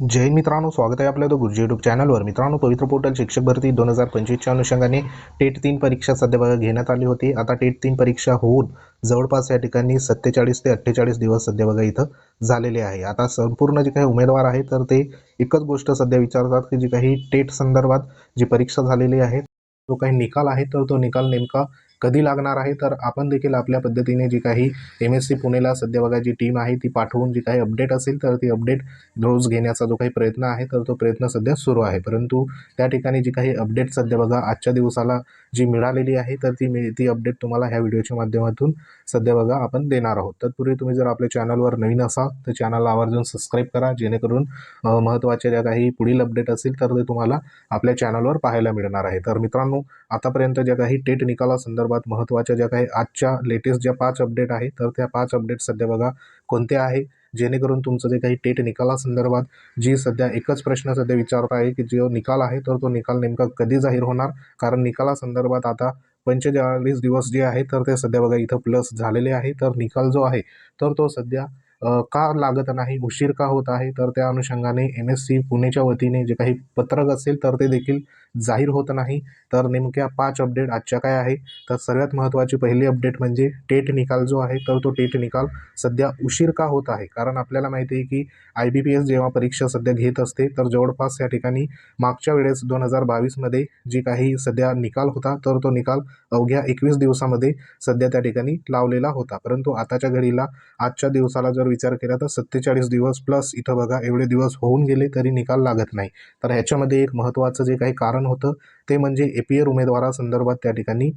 जय मित्रांनो स्वागत आहे आपल्या गुरुजी यूट्यूब चॅनलवर मित्रांनो पवित्र पोर्टल शिक्षक भरती दोन हजार पंचवीसच्या अनुषंगाने टेट तीन परीक्षा सध्या बघा घेण्यात आली होती. आता टेट तीन परीक्षा होऊन जवळपास या ठिकाणी सत्तेचाळीस ते अठ्ठेचाळीस दिवस सध्या बघा इथं झालेले आहे. आता संपूर्ण जे काही उमेदवार आहे तर ते एकच गोष्ट सध्या विचारतात की जी काही टेट संदर्भात जी परीक्षा झालेली आहे जो काही निकाल आहे तर तो निकाल नेमका कधी लागणार आहे तर आपण देखील आपल्या पद्धतीने जी काही एम एस सी पुणेला सध्या बघा जी टीम आहे ती पाठवून जी काही अपडेट असेल तर ती अपडेट रोज घेण्याचा जो काही प्रयत्न आहे तर तो प्रयत्न सध्या सुरू आहे. परंतु त्या ठिकाणी जी काही अपडेट सध्या बघा आजच्या दिवसाला जी मिळालेली आहे तर ती मी ती अपडेट तुम्हाला ह्या व्हिडिओच्या माध्यमातून सध्या बघा आपण देणार आहोत. तत्पूर्वी तुम्ही जर आपल्या चॅनलवर नवीन असाल तर चॅनलला आवर्जून सबस्क्राईब करा जेणेकरून महत्त्वाच्या ज्या काही पुढील अपडेट असेल तर ते तुम्हाला आपल्या चॅनलवर पाहायला मिळणार आहे. तर मित्रांनो आतापर्यंत ज्या काही टेट निकालासंदर्भात महत्त्वाच्या ज्या काही आजच्या लेटेस्ट ज्या पाच अपडेट आहे तर त्या पाच अपडेट सध्या बघा कोणत्या आहे? जेणेकरून तुमचं जे काही टेट निकालासंदर्भात जी सध्या एकच प्रश्न सध्या विचारत आहे की जो निकाल आहे तर तो निकाल नेमका कधी जाहीर होणार? कारण निकालासंदर्भात आता पंचेचाळीस दिवस जे आहे तर ते सध्या बघा इथं प्लस झालेले आहे. तर निकाल जो आहे तर तो सध्या का लागत नाही उशीर का होत आहे? तर त्या अनुषंगाने एम एस सी पुणेच्या वतीने जे काही पत्रक असेल तर ते देखील जाहीर होत नाही. तर नेमक्या पाच अपडेट आजच्या काय आहे? तर सर्वात महत्त्वाची पहिली अपडेट म्हणजे टेट निकाल जो आहे तर तो टेट निकाल सध्या उशीर का होत आहे? कारण आपल्याला माहिती आहे की आय बी पी एस जेव्हा परीक्षा सध्या घेत असते तर जवळपास या ठिकाणी मागच्या वेळेस दोन हजार बावीसमध्ये जी काही सध्या निकाल होता तर तो निकाल अवघ्या एकवीस दिवसामध्ये सध्या त्या ठिकाणी लावलेला होता. परंतु आताच्या घडीला आजच्या दिवसाला जर विचार केला तर सत्तेचाळीस दिवस प्लस इथं बघा एवढे दिवस होऊन गेले तरी निकाल लागत नाही. तर ह्याच्यामध्ये एक महत्त्वाचं जे काही कारण होतं ते म्हणजे ए पी एर उमेदवारासंदर्भात त्या ठिकाणी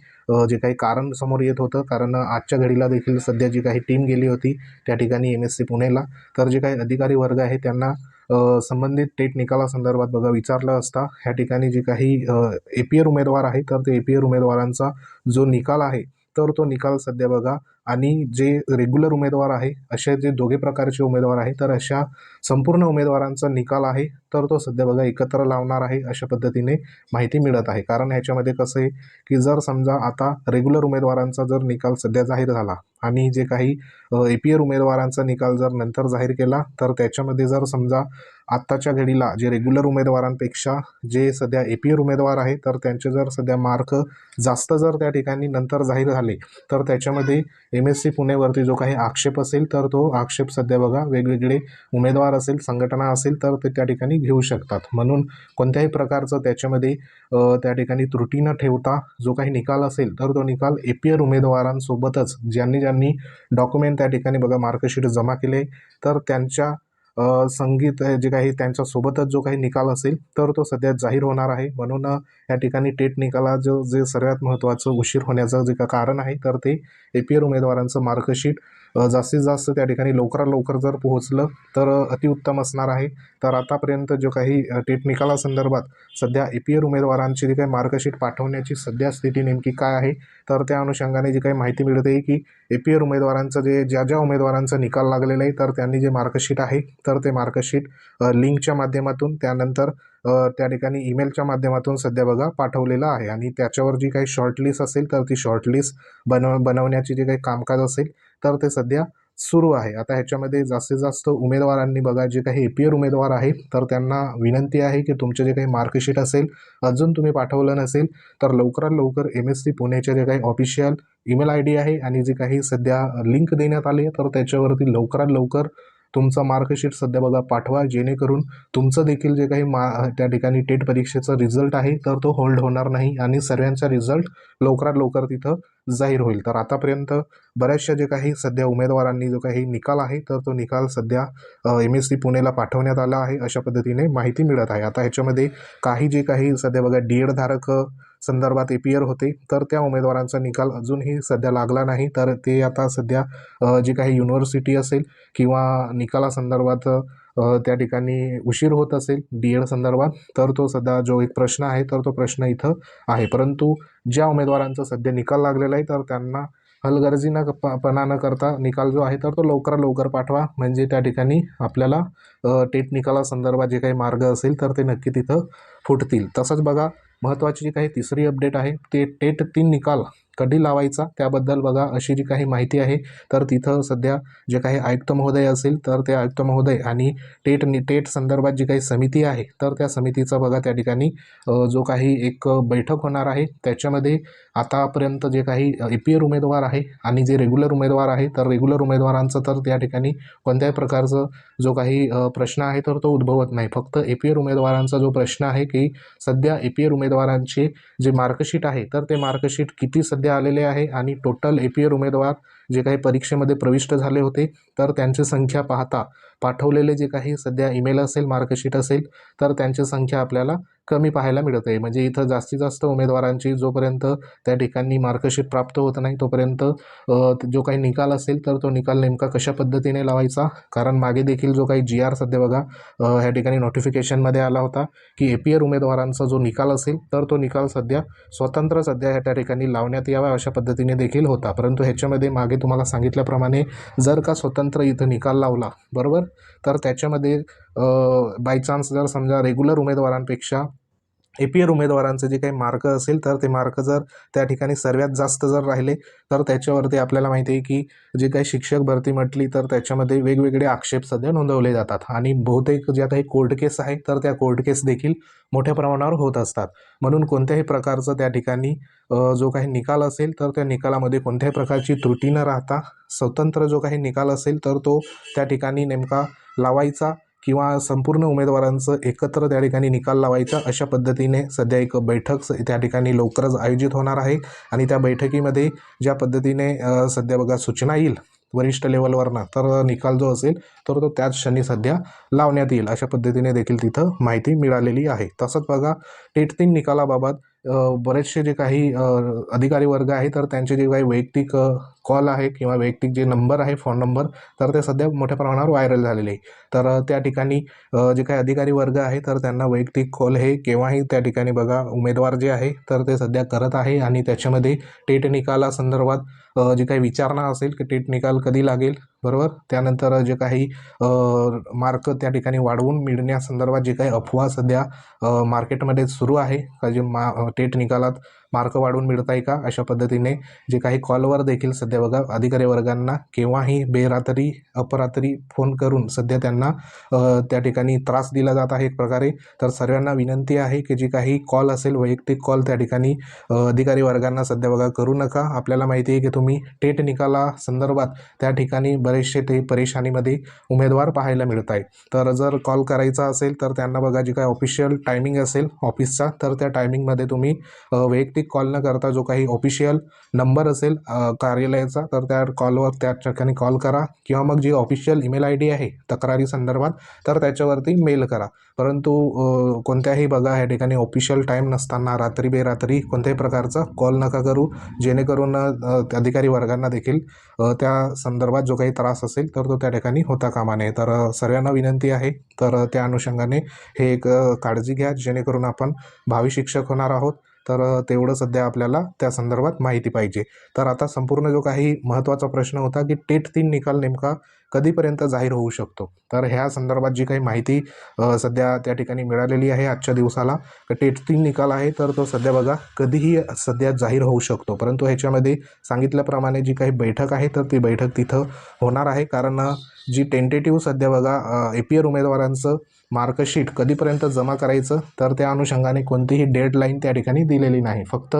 जे काही कारण समोर येत होतं कारण आजच्या घडीला देखील सध्या जी काही टीम गेली होती त्या ठिकाणी एम एस सी पुणेला. तर जे काही अधिकारी वर्ग आहे त्यांना संबंधित टेट निकालासंदर्भात बघा विचारलं असता ह्या ठिकाणी जे काही ए पी एर उमेदवार आहे तर ते ए पी एर उमेदवारांचा जो निकाल आहे तर तो निकाल सध्या बघा. आणि जे रेग्युलर उमेदवार आहे असे जे दोघे प्रकारचे उमेदवार आहे तर अशा संपूर्ण उमेदवारांचा निकाल आहे तर तो सध्या बघा एकत्र लावणार आहे अशा पद्धतीने माहिती मिळत आहे. कारण ह्याच्यामध्ये कसं आहे की जर समजा आता रेग्युलर उमेदवारांचा जर निकाल सध्या जाहीर झाला आणि जे काही ए पी एल उमेदवारांचा निकाल जर नंतर जाहीर केला तर त्याच्यामध्ये जर समजा आत्ताच्या घडीला जे रेग्युलर उमेदवारांपेक्षा जे सध्या ए पी एल उमेदवार आहे तर त्यांचे जर सध्या मार्क जास्त जर त्या ठिकाणी नंतर जाहीर झाले तर त्याच्यामध्ये एम एस सी पुणेवरती जो काही आक्षेप असेल तर तो आक्षेप सध्या बघा वेगवेगळे उमेदवार असेल संघटना असेल तर ते त्या ठिकाणी घेऊ शकतात. म्हणून कोणत्याही प्रकारचं त्याच्यामध्ये त्या ठिकाणी त्रुटी न ठेवता जो काही निकाल असेल तर तो निकाल ए पी एल उमेदवारांसोबतच ज्यांनी ज्यांनी डॉक्युमेंट त्या ठिकाणी बघा मार्कशीट जमा केले तर त्यांच्या संगीत जे काही त्यांच्यासोबतच जो काही निकाल असेल तर तो सध्या जाहीर होणार आहे. म्हणून या ठिकाणी टेट निकाला जो जे सर्वात महत्त्वाचं उशीर होण्याचं जे का कारण आहे तर ते ए पी एल उमेदवारांचं मार्कशीट जास्तीत जास्त त्या ठिकाणी लवकरात लवकर जर पोहोचलं तर अतिउत्तम असणार आहे. तर आतापर्यंत जो काही टेट निकालासंदर्भात सध्या ए पी एल उमेदवारांची जी काही मार्कशीट पाठवण्याची सध्या स्थिती नेमकी काय आहे तर त्या अनुषंगाने जी काही माहिती मिळते की ए पी एल उमेदवारांचं जे ज्या ज्या उमेदवारांचा निकाल लागलेला आहे तर त्यांनी जे मार्कशीट आहे तर ते मार्कशीट लिंकच्या माध्यमातून त्यानंतर त्या ठिकाणी ईमेलच्या माध्यमातून सध्या बघा पाठवलेलं आहे. आणि त्याच्यावर जी काही शॉर्टलिस्ट असेल तर ती शॉर्टलिस्ट बनव बनवण्याची जे काही कामकाज असेल तर ते सध्या सुरू आहे. आता ह्याच्यामध्ये जास्तीत जास्त उमेदवारांनी बघा जे काही ए पी उमेदवार आहे तर त्यांना विनंती आहे की तुमचे जे काही मार्कशीट असेल अजून तुम्ही पाठवलं नसेल तर लवकरात लवकर एम एस सी पुण्याचे जे काही ऑफिशियल ईमेल आय डी आहे आणि जे काही सध्या लिंक देण्यात आली तर त्याच्यावरती लवकरात लवकर तुमचा मार्कशीट सध्या बघा पाठवा जेणेकरून तुमचं देखील जे काही मा त्या ठिकाणी टेट परीक्षेचा रिझल्ट आहे तर तो होल्ड होणार नाही आणि सर्वांचा रिझल्ट लवकरात लवकर तिथं जाहीर होईल. तर आतापर्यंत बऱ्याचशा जे काही सध्या उमेदवारांनी जो काही निकाल आहे तर तो निकाल सध्या एम एस सी पुणेला पाठवण्यात आला आहे अशा पद्धतीने माहिती मिळत आहे. आता ह्याच्यामध्ये काही जे काही सध्या बघा डी एड धारक संदर्भात ए पी होते. तर त्या उमेदवारांचा निकाल अजूनही सध्या लागला नाही. तर ते आता सध्या जी काही युनिव्हर्सिटी असेल किंवा निकालासंदर्भात त्या ठिकाणी उशीर होत असेल डी एड संदर्भात तर तो सध्या जो एक प्रश्न आहे तर तो प्रश्न इथं आहे. परंतु ज्या उमेदवारांचा सध्या निकाल लागलेला आहे तर त्यांना हलगर्जी न पणा न करता निकाल जो आहे तर तो लवकरात लवकर पाठवा. म्हणजे त्या ठिकाणी आपल्याला टेट निकालासंदर्भात जे काही मार्ग असेल तर ते नक्की तिथं फुटतील. तसंच बघा महत्त्वाची जी काही तिसरी अपडेट आहे ते टेट तीन निकाल. कधी लावायचा त्याबद्दल बघा अशी जी काही माहिती आहे तर तिथं सध्या जे काही आयुक्त महोदय असेल तर ते आयुक्त महोदय आणि टेट नि टेट संदर्भात जी काही समिती आहे तर त्या समितीचा बघा त्या ठिकाणी जो काही एक बैठक होणार आहे त्याच्यामध्ये आतापर्यंत जे काही ए पी एर उमेदवार आहे आणि जे रेग्युलर उमेदवार आहे तर रेग्युलर उमेदवारांचं तर त्या ठिकाणी कोणत्याही प्रकारचं जो काही प्रश्न आहे तर तो उद्भवत नाही. फक्त ए पी एर उमेदवारांचा जो प्रश्न आहे की सध्या ए पी एर उमेदवारांचे जे मार्कशीट आहे तर ते मार्कशीट किती सध्या आलेले आहे आणि टोटल ए पी एर उमेदवार जे काही परीक्षेमध्ये प्रविष्ट झाले होते तर त्यांची संख्या पाहता पाठवलेले जे काही सध्या ईमेल असेल मार्कशीट असेल तर त्यांची संख्या आपल्याला कमी पाहायला मिळत आहे म्हणजे इथं जास्तीत जास्त उमेदवारांची जोपर्यंत त्या ठिकाणी मार्कशीट प्राप्त होत नाही तोपर्यंत जो काही निकाल असेल तर तो निकाल नेमका कशा पद्धतीने लावायचा? कारण मागे देखील जो काही जी आर सध्या बघा ह्या ठिकाणी नोटिफिकेशनमध्ये आला होता की ए पी एर उमेदवारांचा जो निकाल असेल तर तो निकाल सध्या स्वतंत्र सध्या ह्या त्या ठिकाणी लावण्यात यावा अशा पद्धतीने देखील होता. परंतु ह्याच्यामध्ये मागे तुम्हाला सांगितल्याप्रमाणे जर का स्वतंत्र इथं निकाल लावला बरोबर? तर त्याच्यामध्ये बाय चान्स जर समजा रेग्युलर उमेदवारांपेक्षा ए पी एल उमेदवारांचे जे काही मार्क असेल तर ते मार्क जर त्या ठिकाणी सर्वात जास्त जर राहिले तर त्याच्यावरती आपल्याला माहिती आहे की जे काही शिक्षक भरती म्हटली तर त्याच्यामध्ये वेगवेगळे आक्षेप सध्या नोंदवले जातात. आणि बहुतेक ज्या काही कोर्ट केस आहेत तर त्या कोर्ट केस देखील मोठ्या प्रमाणावर होत असतात. म्हणून कोणत्याही प्रकारचं त्या ठिकाणी जो काही निकाल असेल तर त्या निकालामध्ये कोणत्याही प्रकारची त्रुटी न राहता स्वतंत्र जो काही निकाल असेल तर तो त्या ठिकाणी नेमका लावायचा. किंवा संपूर्ण उमेदवारांचं एकत्र त्या ठिकाणी निकाल लावायचा अशा पद्धतीने सध्या एक बैठक स- त्या ठिकाणी लवकरच आयोजित होणार आहे. आणि त्या बैठकीमध्ये ज्या पद्धतीने सध्या बघा सूचना येईल वरिष्ठ लेवलवरनं तर निकाल जो असेल तर तो त्याच क्षणी सध्या लावण्यात येईल अशा पद्धतीने देखील तिथं माहिती मिळालेली आहे. तसंच बघा टेट तीन निकालाबाबत बरेचसे जे काही अधिकारी वर्ग आहे तर त्यांचे जे काही वैयक्तिक कॉल आहे किंवा वैयक्तिक जे नंबर आहे फोन नंबर तर ते सध्या मोठ्या प्रमाणावर व्हायरल झालेले आहे. तर त्या ठिकाणी जे काही अधिकारी वर्ग आहे तर त्यांना वैयक्तिक कॉल हे केव्हाही त्या ठिकाणी बघा उमेदवार जे आहे तर ते सध्या करत आहे आणि त्याच्यामध्ये टेट निकालासंदर्भात जी काही विचारणा असेल की टेट निकाल कधी लागेल बरोबर? त्यानंतर जे काही मार्क त्या ठिकाणी वाढवून मिळण्यासंदर्भात जे काही अफवा सध्या मार्केटमध्ये सुरू आहे का जे मा टेट निकालात मार्क वाढवून मिळत आहे का? अशा पद्धतीने जे काही कॉलवर देखील सध्या बघा अधिकारी वर्गांना केव्हाही बेरात्री अपरात्री फोन करून सध्या त्यांना त्या ठिकाणी त्रास दिला जात आहे एक प्रकारे. तर सर्वांना विनंती आहे की जी काही कॉल असेल वैयक्तिक कॉल त्या ठिकाणी अधिकारी वर्गांना सध्या बघा करू नका. आपल्याला माहिती आहे की तुम्ही टेट निकाला संदर्भात त्या ठिकाणी बरेचसे ते परेशानीमध्ये उमेदवार पाहायला मिळत आहे तर जर कॉल करायचा असेल तर त्यांना बघा जी काही ऑफिशियल टायमिंग असेल ऑफिसचा तर त्या टायमिंगमध्ये तुम्ही वैयक्तिक कॉल न करता जो काही ऑफिशियल नंबर असेल कार्यालयाचा तर त्या कॉलवर त्या ठिकाणी कॉल करा. किंवा मग जी ऑफिशियल ईमेल आय डी आहे तक्रारी संदर्भात तर त्याच्यावरती मेल करा. परंतु कोणत्याही बघा ह्या ठिकाणी ऑफिशियल टाईम नसताना रात्री बेरात्री कोणत्याही प्रकारचा कॉल नका करू. जेणेकरून अधिकारी वर्गांना देखील त्या संदर्भात जो काही त्रास असेल तर तो त्या ठिकाणी होता कामा नये तर सर्वांना विनंती आहे. तर त्या अनुषंगाने हे एक काळजी घ्या जेणेकरून आपण भावी शिक्षक होणार आहोत. तर तेवढं सध्या आपल्याला त्या संदर्भात माहिती पाहिजे. तर आता संपूर्ण जो काही महत्त्वाचा प्रश्न होता की टेट तीन निकाल नेमका कधीपर्यंत जाहीर होऊ शकतो? तर ह्या संदर्भात जी काही माहिती सध्या त्या ठिकाणी मिळालेली आहे आजच्या दिवसाला टेट तीन निकाल आहे तर तो सध्या बघा कधीही सध्या जाहीर होऊ शकतो. परंतु ह्याच्यामध्ये सांगितल्याप्रमाणे जी काही बैठक आहे तर ती बैठक तिथं होणार आहे. कारण जी टेंटेटिव्ह सध्या बघा ए पी एर उमेदवारांचं मार्कशीट कधीपर्यंत जमा करायचं तर त्या अनुषंगाने कोणतीही डेडलाईन त्या ठिकाणी दिलेली नाही. फक्त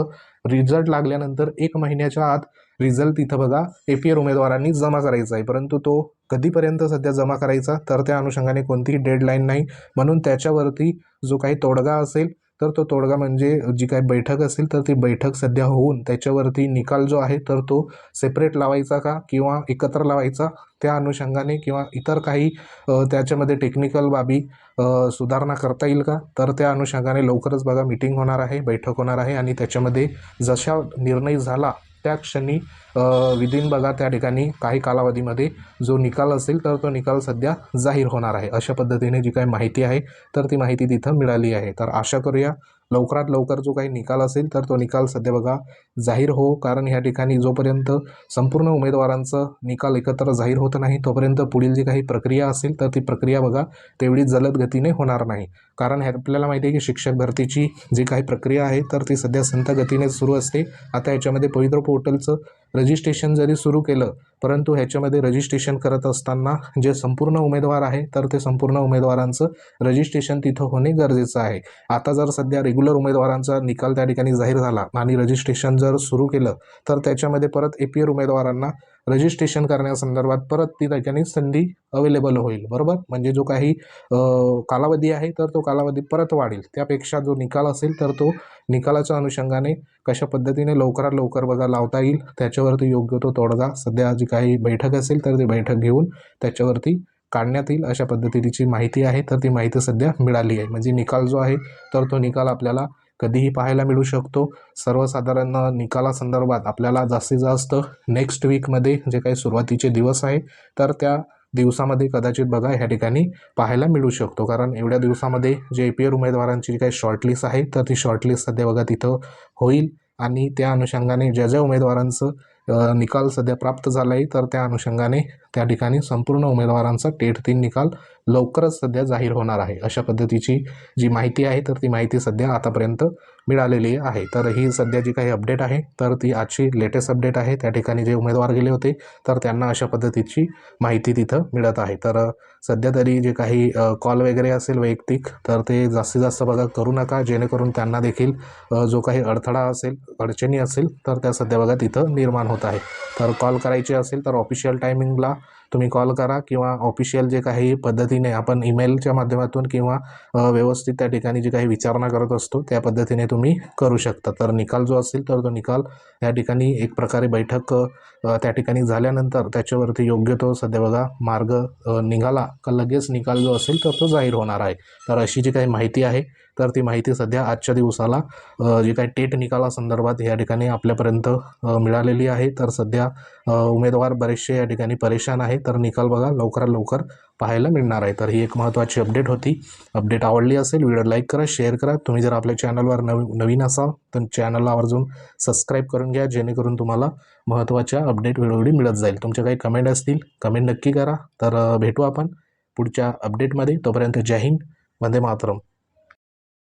रिझल्ट लागल्यानंतर एक महिन्याच्या आत रिझल्ट तिथं बघा ए पी एल उमेदवारांनी जमा करायचा आहे. परंतु तो कधीपर्यंत सध्या जमा करायचा तर त्या अनुषंगाने कोणतीही डेडलाईन नाही. म्हणून त्याच्यावरती जो काही तोडगा असेल तर तो तोडगा म्हणजे जी काय बैठक असेल तर ती बैठक सध्या होऊन त्याच्यावरती निकाल जो आहे तर तो सेपरेट लावायचा का किंवा एकत्र लावायचा? त्या अनुषंगाने किंवा इतर काही त्याच्यामध्ये टेक्निकल बाबी सुधारणा करता येईल का? तर त्या अनुषंगाने लवकरच बघा मीटिंग होणार आहे बैठक होणार आहे आणि त्याच्यामध्ये जशा निर्णय झाला त्या क्षणी विदिन बघा त्या ठिकाणी काही कालावधीमध्ये जो निकाल असेल तर तो निकाल सध्या जाहीर होणार आहे. अशा पद्धतीने जी काही माहिती आहे तर ती माहिती तिथं मिळाली आहे. तर आशा करूया लवकरात लवकर जो काही निकाल असेल तर तो निकाल सध्या बघा जाहीर हो. कारण ह्या ठिकाणी जोपर्यंत संपूर्ण उमेदवारांचं निकाल एकत्र जाहीर होत नाही तोपर्यंत पुढील जी काही प्रक्रिया असेल तर ती प्रक्रिया बघा तेवढी जलद गतीने होणार नाही. कारण हे आपल्याला माहिती आहे की शिक्षक भरतीची जी काही प्रक्रिया आहे तर ती सध्या संत गतीने सुरू असते. आता याच्यामध्ये पवित्र पोर्टलचं रजिस्ट्रेशन जरी सुरू केलं परंतु ह्याच्यामध्ये रजिस्ट्रेशन करत असताना जे संपूर्ण उमेदवार आहे तर ते संपूर्ण उमेदवारांचं रजिस्ट्रेशन तिथं होणे गरजेचं आहे. आता जर सध्या रेग्युलर उमेदवारांचा निकाल त्या ठिकाणी जाहीर झाला आणि रजिस्ट्रेशन जर सुरू केलं तर त्याच्यामध्ये परत ए पी एल उमेदवारांना रजिस्ट्रेशन करण्यासंदर्भात परत ती ठिकाणी संधी अवेलेबल होईल बरोबर? म्हणजे जो काही कालावधी आहे तर तो कालावधी परत वाढेल. त्यापेक्षा जो निकाल असेल तर तो निकालाच्या अनुषंगाने कशा पद्धतीने लवकरात लवकर बघा लावता येईल त्याच्यावरती योग्य तो तोडगा सध्या जी काही बैठक असेल तर ती बैठक घेऊन त्याच्यावरती काढण्यात येईल अशा पद्धतीची माहिती आहे तर ती माहिती सध्या मिळाली आहे. म्हणजे निकाल जो आहे तर तो निकाल आपल्याला कधीही पाहायला मिळू शकतो. सर्वसाधारण निकालासंदर्भात आपल्याला जास्तीत जास्त नेक्स्ट वीकमध्ये जे काही सुरुवातीचे दिवस आहे तर त्या दिवसामध्ये कदाचित बघा ह्या ठिकाणी पाहायला मिळू शकतो. कारण एवढ्या दिवसामध्ये जे ए पी एल उमेदवारांची जी काही शॉर्टलिस्ट आहे तर ती शॉर्टलिस्ट सध्या बघा तिथं होईल. आणि त्या अनुषंगाने ज्या ज्या उमेदवारांचं निकाल सध्या प्राप्त झाला आहे तर त्या अनुषंगाने त्या ठिकाणी संपूर्ण उमेदवारांचा टेट तीन निकाल लवकरच सध्या जाहीर होणार आहे. अशा पद्धतीची जी माहिती आहे तर ती माहिती सध्या आतापर्यंत मिळालेली आहे. तर ही सध्या जी काही अपडेट आहे तर ती आजची लेटेस्ट अपडेट आहे. त्या ठिकाणी जे उमेदवार गेले होते तर त्यांना अशा पद्धतीची माहिती तिथं मिळत आहे. तर सध्या तरी जे काही कॉल वगैरे असेल वैयक्तिक तर ते जास्तीत जास्त बघा करू नका. जेणेकरून त्यांना देखील जो काही अडथळा असेल अडचणी असेल तर त्या सध्या बघा तिथं निर्माण होत आहे. तर कॉल करायचे असेल तर ऑफिशियल टायमिंगला तुम्ही कॉल करा किंवा ऑफिशियल जे काही पद्धतीने आपण ईमेलच्या माध्यमातून किंवा व्यवस्थित त्या ठिकाणी जी काही विचारणा करत असतो त्या पद्धतीने तुम्ही करू शकता. तर निकाल जो असेल तर तो निकाल या ठिकाणी एक प्रकारे बैठक त्या ठिकाणी झाल्यानंतर त्याच्यावरती योग्य तो सध्या बघा मार्ग निघाला का लगेच निकाल जो असेल तर तो जाहीर होणार आहे. तर अशी जी काही माहिती आहे तर ती माहिती सध्या आजच्या दिवसाला जी काही टेट निकालासंदर्भात या ठिकाणी आपल्यापर्यंत मिळालेली आहे. तर सध्या उमेदवार बरेचसे या ठिकाणी परेशान आहे तर निकाल बघा लवकरात लवकर पाहायला मिळणार आहे. तर ही एक महत्त्वाची अपडेट होती. अपडेट आवडली असेल व्हिडिओ लाईक करा शेअर करा. तुम्ही जर आपल्या चॅनलवर नवी नवीन असाल तर चॅनलला आवर्जून सबस्क्राईब करून घ्या. जेणेकरून तुम्हाला महत्त्वाच्या अपडेट वेळोवेळी मिळत जाईल. तुमच्या काही कमेंट असतील कमेंट नक्की करा. तर भेटू आपण पुढच्या अपडेटमध्ये. तोपर्यंत जय हिंद वंदे मातरम.